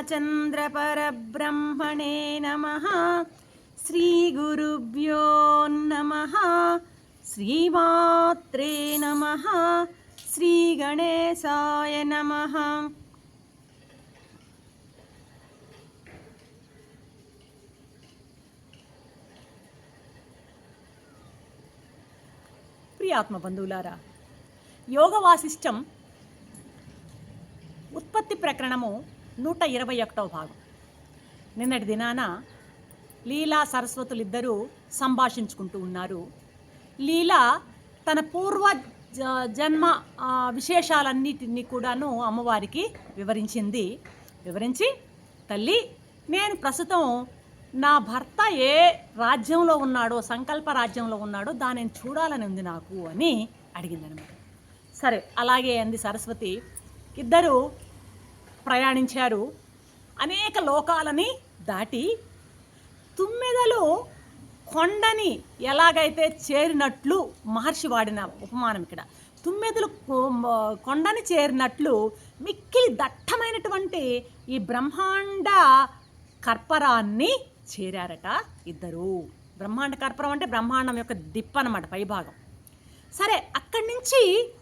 శ్రీరామచంద్రపరబ్రహ్మణే నమ. శ్రీగురుభ్యో నమ. శ్రీమాత్రే నమ. శ్రీగణేశాయ నమ. ప్రియాత్మ బంధువులారా యోగ వాసిష్టం ఉత్పత్తి ప్రకరణము నూట ఇరవై ఒకటవ భాగం. నిన్నటి దినాన లీలా సరస్వతులు ఇద్దరూ సంభాషించుకుంటూ ఉన్నారు. లీలా తన పూర్వ జ- జన్మ విశేషాలన్నిటినీ కూడాను అమ్మవారికి వివరించింది. వివరించి తల్లి నేను ప్రస్తుతం నా భర్త ఏ రాజ్యంలో ఉన్నాడో సంకల్ప రాజ్యంలో ఉన్నాడో దానిని చూడాలని ఉంది నాకు అని అడిగిందనమాట. సరే అలాగే అంది సరస్వతి. ఇద్దరు ప్రయాణించారు. అనేక లోకాలని దాటి తుమ్మెదలు కొండని ఎలాగైతే చేరినట్లు మహర్షి వాడిన ఉపమానం ఇక్కడ. తుమ్మెదలు కొ- కొండని చేరినట్లు మిక్కిలి దట్టమైనటువంటి ఈ బ్రహ్మాండ కర్పరాన్ని చేరారట ఇద్దరు. బ్రహ్మాండ కర్పరం అంటే బ్రహ్మాండం యొక్క దిప్ప అనమాట పైభాగం. సరే అక్కడి నుంచి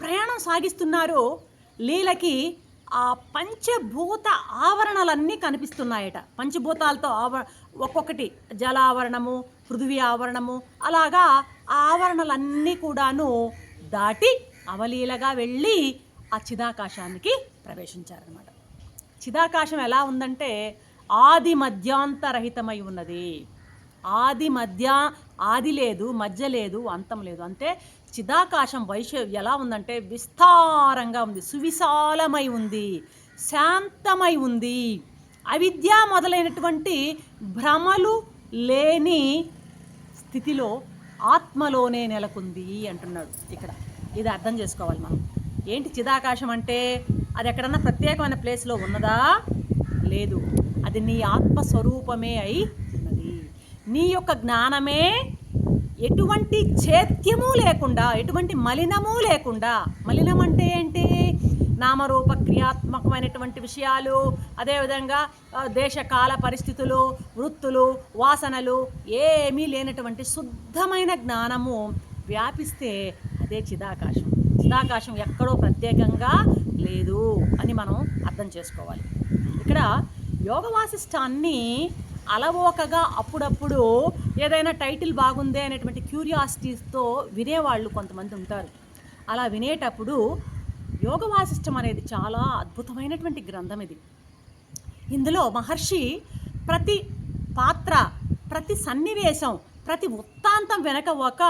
ప్రయాణం సాగిస్తున్నారు లీలకి ఆ పంచభూత ఆవరణలన్నీ కనిపిస్తున్నాయట. పంచభూతాలతో ఆవ ఒక్కొక్కటి జలావరణము పృథివీ ఆవరణము అలాగా ఆవరణలన్నీ కూడాను దాటి అవలీలగా వెళ్ళి ఆ చిదాకాశానికి ప్రవేశించారనమాట చిదాకాశం ఎలా ఉందంటే ఆది మధ్యాంతరహితమై ఉన్నది. ఆది మధ్య ఆది లేదు మధ్య లేదు అంతం లేదు. అంటే చిదాకాశం వైశ ఎలా ఉందంటే విస్తారంగా ఉంది సువిశాలమై ఉంది శాంతమై ఉంది. అవిద్య మొదలైనటువంటి భ్రమలు లేని స్థితిలో ఆత్మలోనే నెలకొంది అంటున్నాడు ఇక్కడ. ఇది అర్థం చేసుకోవాలి మనం. ఏంటి చిదాకాశం అంటే? అది ఎక్కడన్నా ప్రత్యేకమైన ప్లేస్లో ఉన్నదా? లేదు. అది నీ ఆత్మస్వరూపమే అయి నీ యొక్క జ్ఞానమే ఎటువంటి చేత్యము లేకుండా ఎటువంటి మలినము లేకుండా మలినం అంటే ఏంటి? నామరూప క్రియాత్మకమైనటువంటి విషయాలు అదేవిధంగా దేశకాల పరిస్థితులు వృత్తులు వాసనలు ఏమీ లేనటువంటి శుద్ధమైన జ్ఞానము వ్యాపిస్తే అదే చిదాకాశం. చిదాకాశం ఎక్కడో ప్రత్యేకంగా లేదు అని మనం అర్థం చేసుకోవాలి. ఇక్కడ యోగ వాసిష్టాన్ని అలవోకగా అప్పుడప్పుడు ఏదైనా టైటిల్ బాగుందే అనేటువంటి క్యూరియాసిటీస్తో వినేవాళ్ళు కొంతమంది ఉంటారు. అలా వినేటప్పుడు యోగ వాసిష్టం అనేది చాలా అద్భుతమైనటువంటి గ్రంథం ఇది. ఇందులో మహర్షి ప్రతి పాత్ర ప్రతి సన్నివేశం ప్రతి వృత్తాంతం వెనక ఒక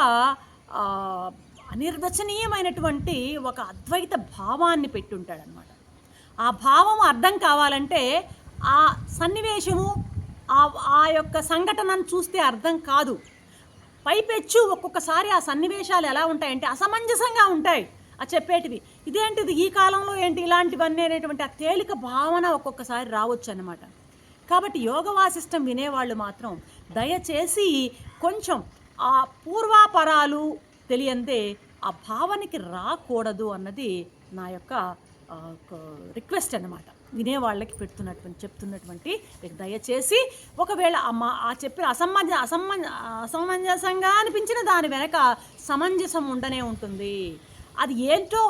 అనిర్వచనీయమైనటువంటి ఒక అద్వైత భావాన్ని పెట్టుంటాడనమాట ఆ భావం అర్థం కావాలంటే ఆ సన్నివేశము ఆ ఆ యొక్క సంఘటనను చూస్తే అర్థం కాదు. పైపెచ్చు ఒక్కొక్కసారి ఆ సన్నివేశాలు ఎలా ఉంటాయంటే అసమంజసంగా ఉంటాయి. ఆ చెప్పేటివి ఇదేంటిది ఈ కాలంలో ఏంటి ఇలాంటివన్నీ అనేటువంటి ఆ తేలిక భావన ఒక్కొక్కసారి రావచ్చు అన్నమాట కాబట్టి యోగ వాసిష్టం వినేవాళ్ళు మాత్రం దయచేసి కొంచెం ఆ పూర్వాపరాలు తెలియందే ఆ భావనకి రాకూడదు అన్నది నా యొక్క రిక్వెస్ట్ అన్నమాట. వినేవాళ్ళకి పెడుతున్నటువంటి చెప్తున్నటువంటి దయచేసి ఒకవేళ అమ్మ ఆ చెప్పిన అసమంజ అసమంజ అసమంజసంగా అనిపించిన దాని వెనక సమంజసం ఉండనే ఉంటుంది. అది ఏంటో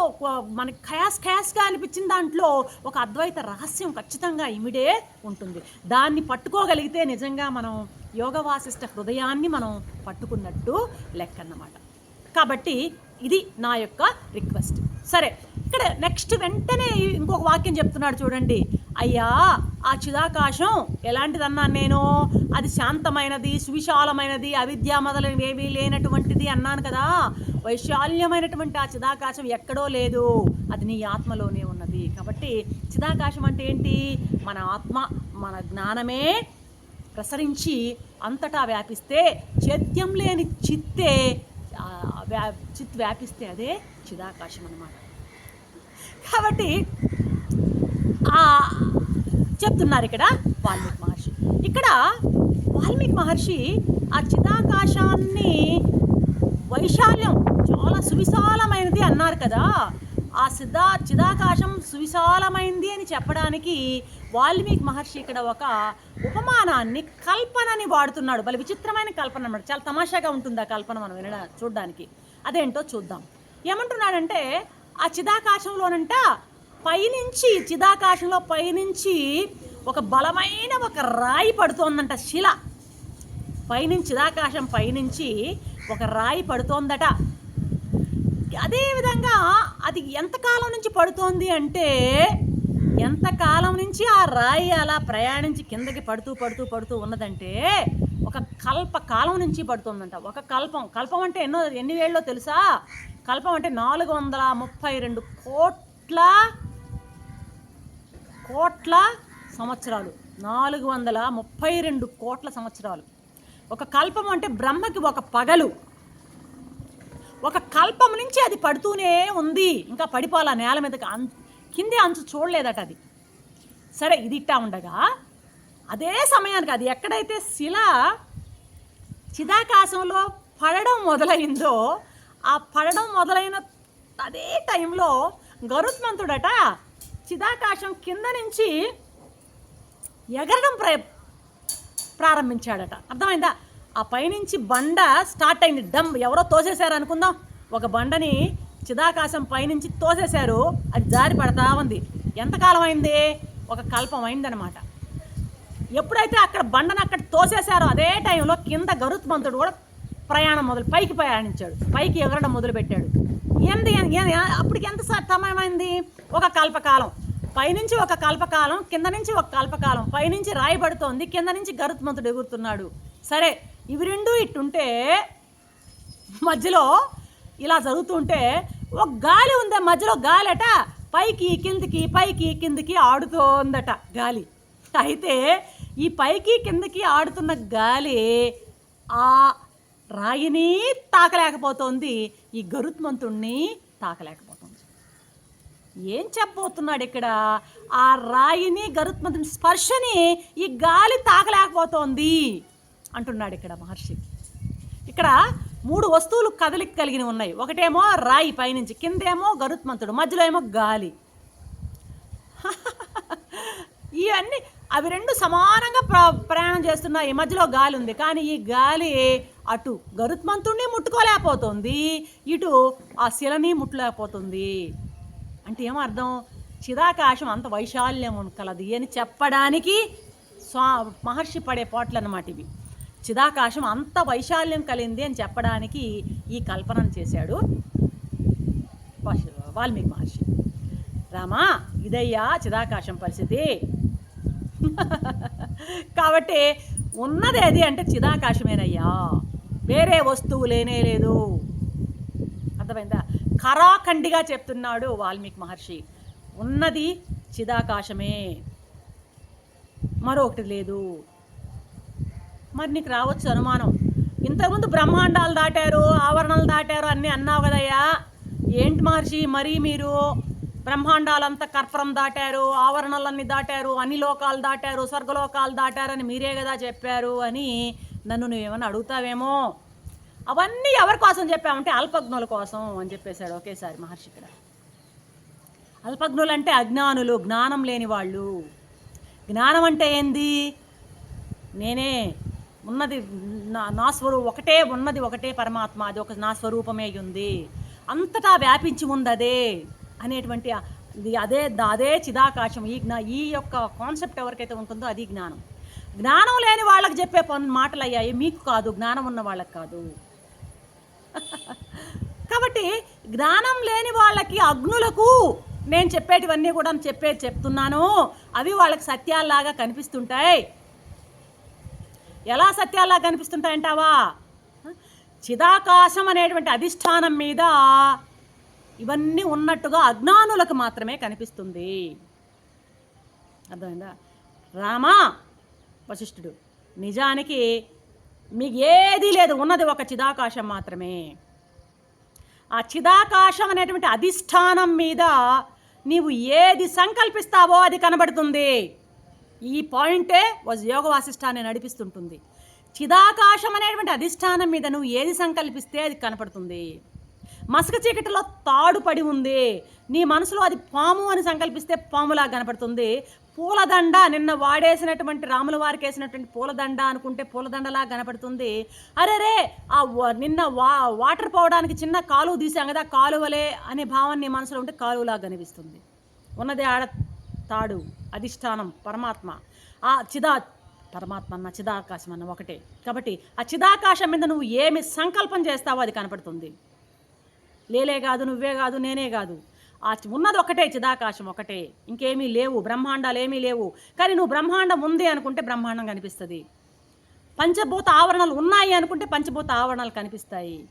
మనకి ఖయాస్ ఖయాస్గా అనిపించిన దాంట్లో ఒక అద్వైత రహస్యం ఖచ్చితంగా ఇమిడే ఉంటుంది. దాన్ని పట్టుకోగలిగితే నిజంగా మనం యోగ వాసిష్ట హృదయాన్ని మనం పట్టుకున్నట్టు లెక్క అన్నమాట కాబట్టి ఇది నా యొక్క రిక్వెస్ట్. సరే ఇక్కడ నెక్స్ట్ వెంటనే ఇంకొక వాక్యం చెప్తున్నాడు చూడండి. అయ్యా ఆ చిదాకాశం ఎలాంటిదన్నాను నేను? అది శాంతమైనది సువిశాలమైనది అవిద్య మొదలైనవి ఏమీ లేనటువంటిది అన్నాను కదా. వైశాల్యమైనటువంటి ఆ చిదాకాశం ఎక్కడో లేదు. అది నీ ఆత్మలోనే ఉన్నది. కాబట్టి చిదాకాశం అంటే ఏంటి? మన ఆత్మ మన జ్ఞానమే ప్రసరించి అంతటా వ్యాపిస్తే చైత్యం లేని చిత్తే వ్యా చిత్ వ్యాపిస్తే అదే చిదాకాశం అన్నమాట. కాబట్టి ఆ చెప్తున్నారు ఇక్కడ వాల్మీకి మహర్షి. ఇక్కడ వాల్మీకి మహర్షి ఆ చిదాకాశాన్ని వైశాల్యం చాలా సువిశాలమైనది అన్నారు కదా. ఆ సిద్ధా చిదాకాశం సువిశాలమైంది అని చెప్పడానికి వాల్మీకి మహర్షి ఇక్కడ ఒక ఉపమానాన్ని కల్పనని వాడుతున్నాడు. భలే విచిత్రమైన కల్పన అన్నమాట. చాలా తమాషాగా ఉంటుంది ఆ కల్పన మనం వినడా చూడడానికి. అదేంటో చూద్దాం. ఏమంటున్నాడంటే ఆ చిదాకాశంలోనంట పైనుంచి చిదాకాశంలో పైనుంచి ఒక బలమైన ఒక రాయి పడుతోందంట శిల. పైనుంచి చిదాకాశం పైనుంచి ఒక రాయి పడుతోందట. అదేవిధంగా అది ఎంతకాలం నుంచి పడుతోంది అంటే ఎంతకాలం నుంచి ఆ రాయి అలా ప్రయాణించి కిందకి పడుతూ పడుతూ పడుతూ ఉన్నదంటే ఒక కల్ప కాలం నుంచి పడుతుందంట. ఒక కల్పం. కల్పం అంటే ఎన్నో ఎన్ని వేళ్ళలో తెలుసా? కల్పం అంటే నాలుగు వందల ముప్పై రెండు కోట్ల కోట్ల సంవత్సరాలు. నాలుగు వందల ముప్పై రెండు కోట్ల సంవత్సరాలు. ఒక కల్పం అంటే బ్రహ్మకి ఒక పగలు. ఒక కల్పం నుంచి అది పడుతూనే ఉంది. ఇంకా పడిపోవాల నేల మీదకి? అం కింది అంచు చూడలేదట అది. సరే ఇది ఇట్టా ఉండగా అదే సమయానికి అది ఎక్కడైతే శిల చిదాకాశంలో పడడం మొదలైందో ఆ పడడం మొదలైన అదే టైంలో గరుత్మంతుడట చిదాకాశం కింద నుంచి ఎగరడం ప్ర ప్రారంభించాడట. అర్థమైందా? ఆ పైనుంచి బండ స్టార్ట్ అయింది. డమ్! ఎవరో తోసేశారు అనుకుందాం. ఒక బండని చిదాకాశం పైనుంచి తోసేశారు. అది జారి పడతా ఉంది. ఎంతకాలం అయింది? ఒక కల్పం అయిందనమాట ఎప్పుడైతే అక్కడ బండను అక్కడ తోసేశారో అదే టైంలో కింద గరుత్మంతుడు కూడా ప్రయాణం మొదలు పైకి ప్రయాణించాడు. పైకి ఎగరడం మొదలుపెట్టాడు. ఏంది అప్పటికి ఎంత సమయమైంది? ఒక కల్పకాలం. పైనుంచి ఒక కల్పకాలం కింద నుంచి ఒక కల్పకాలం. పైనుంచి రాయబడుతోంది కింద నుంచి గరుత్మంతుడు ఎగురుతున్నాడు. సరే ఇవి రెండు ఇట్టుంటే మధ్యలో ఇలా జరుగుతుంటే ఒక గాలి ఉందే మధ్యలో గాలి అట పైకి కిందికి పైకి కిందికి ఆడుతోందట గాలి. అయితే ఈ పైకి కిందకి ఆడుతున్న గాలి ఆ రాయిని తాకలేకపోతోంది. ఈ గరుత్మంతుణ్ణి తాకలేకపోతుంది. ఏం చెప్పబోతున్నాడు ఇక్కడ? ఆ రాయిని గరుత్మంతుని స్పర్శని ఈ గాలి తాకలేకపోతోంది అంటున్నాడు ఇక్కడ మహర్షి. ఇక్కడ మూడు వస్తువులు కదలిక కలిగిన ఉన్నాయి. ఒకటేమో రాయి పైనుంచి కిందేమో గరుత్మంతుడు మధ్యలో ఏమో గాలి. ఇవన్నీ అవి రెండు సమానంగా ప్ర ప్రయాణం చేస్తున్నాయి ఈ మధ్యలో గాలి ఉంది కానీ ఈ గాలి అటు గరుత్మంతుణ్ణి ముట్టుకోలేకపోతుంది ఇటు ఆ శిలని ముట్టలేకపోతుంది. అంటే ఏమర్థం? చిదాకాశం అంత వైశాల్యం కలది అని చెప్పడానికి స్వా మహర్షి పడే పాటలు అన్నమాట ఇవి. చిదాకాశం అంత వైశాల్యం కలిగింది అని చెప్పడానికి ఈ కల్పనను చేశాడు వాల్మీకి మహర్షి. రామా ఇదయ్యా చిదాకాశం పరిస్థితి. కాబట్టి ఉన్నది ఏది అంటే చిదాకాశమేనయ్యా. వేరే వస్తువు లేనే లేదు. అర్థమైందా? ఖరాఖండిగా చెప్తున్నాడు వాల్మీకి మహర్షి. ఉన్నది చిదాకాశమే. మరొకటి లేదు. మరి నీకు రావచ్చు అనుమానం. ఇంతకుముందు బ్రహ్మాండాలు దాటారు ఆవరణలు దాటారు అన్నీ అన్నావు కదయ్యా. ఏంటి మహర్షి మరీ మీరు? బ్రహ్మాండాలంతా కర్పరం దాటారు ఆవరణలన్నీ దాటారు అన్ని లోకాలు దాటారు స్వర్గలోకాలు దాటారని మీరే కదా చెప్పారు అని నన్ను నువ్వేమన్నా అడుగుతావేమో? అవన్నీ ఎవరి కోసం చెప్పామంటే అల్పజ్ఞుల కోసం అని చెప్పేశాడు ఒకేసారి మహర్షి ఇక్కడ. అల్పజ్ఞులు అంటే అజ్ఞానులు జ్ఞానం లేని వాళ్ళు. జ్ఞానం అంటే ఏంది? నేనే ఉన్నది నా నా స్వరూ ఒకటే ఉన్నది ఒకటే పరమాత్మ అది ఒక నా స్వరూపమే ఉంది. అంతటా వ్యాపించి ఉంది అదే. అనేటువంటి అదే అదే చిదాకాశం. ఈ జ్ఞా ఈ యొక్క కాన్సెప్ట్ ఎవరికైతే ఉంటుందో అది జ్ఞానం. జ్ఞానం లేని వాళ్ళకి చెప్పే పని మాటలు అయ్యాయి. మీకు కాదు. జ్ఞానం ఉన్న వాళ్ళకి కాదు. కాబట్టి జ్ఞానం లేని వాళ్ళకి అగ్నులకు నేను చెప్పేటివన్నీ కూడా చెప్పేది చెప్తున్నాను. అవి వాళ్ళకి సత్యాల్లాగా కనిపిస్తుంటాయి. ఎలా సత్యాల్లాగా కనిపిస్తుంటాయంటావా? చిదాకాశం అనేటువంటి అధిష్టానం మీద ఇవన్నీ ఉన్నట్టుగా అజ్ఞానులకు మాత్రమే కనిపిస్తుంది. అర్థమైందా? రామా వశిష్ఠుడు నిజానికి మీకు ఏదీ లేదు ఉన్నది ఒక చిదాకాశం మాత్రమే. ఆ చిదాకాశం అనేటువంటి అధిష్టానం మీద నీవు ఏది సంకల్పిస్తావో అది కనబడుతుంది. ఈ పాయింటే వాజ్ యోగ వాసిష్టాన్ని నడిపిస్తుంటుంది. చిదాకాశం అనేటువంటి అధిష్టానం మీద నువ్వు ఏది సంకల్పిస్తే అది కనపడుతుంది. మసక చీకటిలో తాడుపడి ఉంది. నీ మనసులో అది పాము అని సంకల్పిస్తే పాములా కనపడుతుంది. పూలదండ నిన్న వాడేసినటువంటి రాముల వారికి వేసినటువంటి పూలదండ అనుకుంటే పూలదండలా కనపడుతుంది. అరే రే ఆ నిన్న వా వాటర్ పోవడానికి చిన్న కాలువ తీసాం కదా కాలువలే అనే భావన నీ మనసులో ఉంటే కాలువలా కనిపిస్తుంది. ఉన్నది ఆడ తాడు అధిష్టానం పరమాత్మ. ఆ చిదా పరమాత్మ అన్న చిదాకాశం అన్న ఒకటే. కాబట్టి ఆ చిదాకాశం మీద నువ్వు ఏమి సంకల్పం చేస్తావో అది కనపడుతుంది. లేలే కాదు నువ్వే కాదు నేనే కాదు. ఆ ఉన్నది ఒకటే చిదాకాశం ఒకటే. ఇంకేమీ లేవు బ్రహ్మాండాలు ఏమీ లేవు. కానీ నువ్వు బ్రహ్మాండం ఉంది అనుకుంటే బ్రహ్మాండం కనిపిస్తుంది. పంచభూత ఆవరణలు ఉన్నాయి అనుకుంటే పంచభూత ఆవరణలు కనిపిస్తాయి.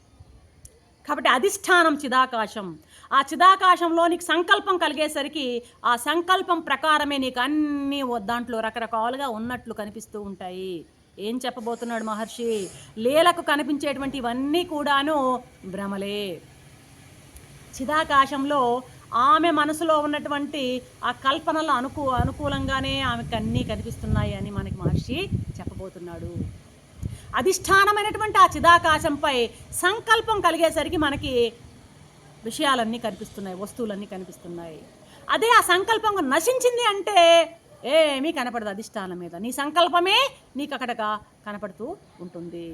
కాబట్టి అధిష్టానం చిదాకాశం. ఆ చిదాకాశంలో నీకు సంకల్పం కలిగేసరికి ఆ సంకల్పం ప్రకారమే నీకు అన్నీ దాంట్లో రకరకాలుగా ఉన్నట్లు కనిపిస్తూ ఉంటాయి. ఏం చెప్పబోతున్నాడు మహర్షి? లీలకు కనిపించేటువంటి ఇవన్నీ కూడాను భ్రమలే. చిదాకాశంలో ఆమె మనసులో ఉన్నటువంటి ఆ కల్పనలు అనుకూ అనుకూలంగానే ఆమెకు అన్నీ కనిపిస్తున్నాయి అని మనకి మహర్షి చెప్పబోతున్నాడు. అధిష్టానమైనటువంటి ఆ చిదాకాశంపై సంకల్పం కలిగేసరికి మనకి విషయాలన్నీ కనిపిస్తున్నాయి వస్తువులన్నీ కనిపిస్తున్నాయి. అదే ఆ సంకల్పం నశించింది అంటే ఏమీ కనపడదు అధిష్టానం మీద. నీ సంకల్పమే నీకు అక్కడగా కనపడుతూ ఉంటుంది.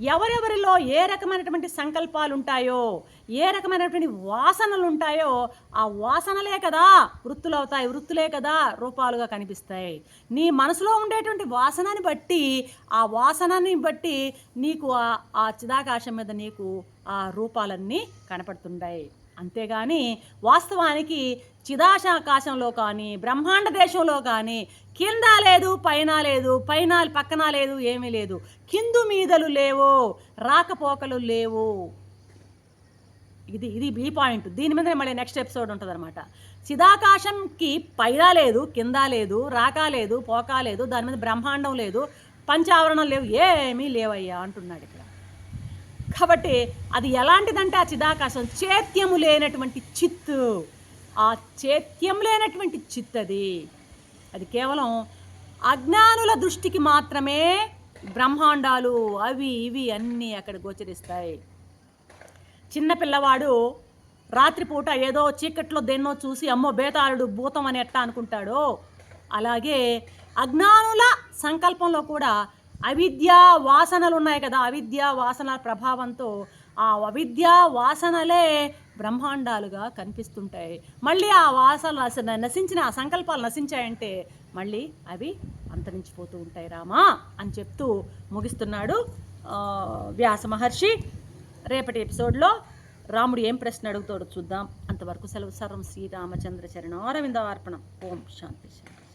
ఎవరెవరిలో ఏ రకమైనటువంటి సంకల్పాలు ఉంటాయో ఏ రకమైనటువంటి వాసనలు ఉంటాయో ఆ వాసనలే కదా వృత్తులు అవుతాయి వృత్తులే కదా రూపాలుగా కనిపిస్తాయి. నీ మనసులో ఉండేటువంటి వాసనని బట్టి ఆ వాసనని బట్టి నీకు ఆ- ఆ చిదాకాశం మీద నీకు ఆ రూపాలన్నీ కనపడుతుంటాయి. అంతేగాని వాస్తవానికి చిదాశాకాశంలో కానీ బ్రహ్మాండ దేశంలో కానీ కింద లేదు పైన లేదు పైన పక్కన లేదు ఏమీ లేదు. కిందు మీదలు లేవు రాకపోకలు లేవు. ఇది ఇది ఈ పాయింట్ దీని మీద మళ్ళీ నెక్స్ట్ ఎపిసోడ్ ఉంటుంది అనమాట చిదాకాశంకి పైన లేదు కింద లేదు రాక లేదు పోక లేదు దాని మీద బ్రహ్మాండం లేదు పంచావరణం లేవు ఏమీ లేవయ్యా అంటున్నాడు ఇక్కడ. కాబట్టి అది ఎలాంటిదంటే ఆ చిదాకాశం చేత్యము లేనటువంటి చిత్తు. ఆ చేత్యం లేనటువంటి చిత్తు అది అది కేవలం అజ్ఞానుల దృష్టికి మాత్రమే బ్రహ్మాండాలు అవి ఇవి అన్నీ అక్కడ గోచరిస్తాయి. చిన్నపిల్లవాడు రాత్రిపూట ఏదో చీకట్లో దేన్నో చూసి అమ్మో బేతాళుడు భూతం అని ఎట్టా అనుకుంటాడో అలాగే అజ్ఞానుల సంకల్పంలో కూడా అవిద్య వాసనలు ఉన్నాయి కదా అవిద్య వాసన ప్రభావంతో ఆ అవిద్య వాసనలే బ్రహ్మాండాలుగా కనిపిస్తుంటాయి. మళ్ళీ ఆ వాసనలు నశించిన ఆ సంకల్పాలు నశించాయంటే మళ్ళీ అవి అంతరించిపోతూ ఉంటాయి రామా అని చెప్తూ ముగిస్తున్నాడు వ్యాస మహర్షి. రేపటి ఎపిసోడ్లో రాముడు ఏం ప్రశ్న అడుగుతాడో చూద్దాం. అంతవరకు సెలవు సర్వం శ్రీరామచంద్ర చరణారవిందార్పణం. ఓం శాంతి శాంతి.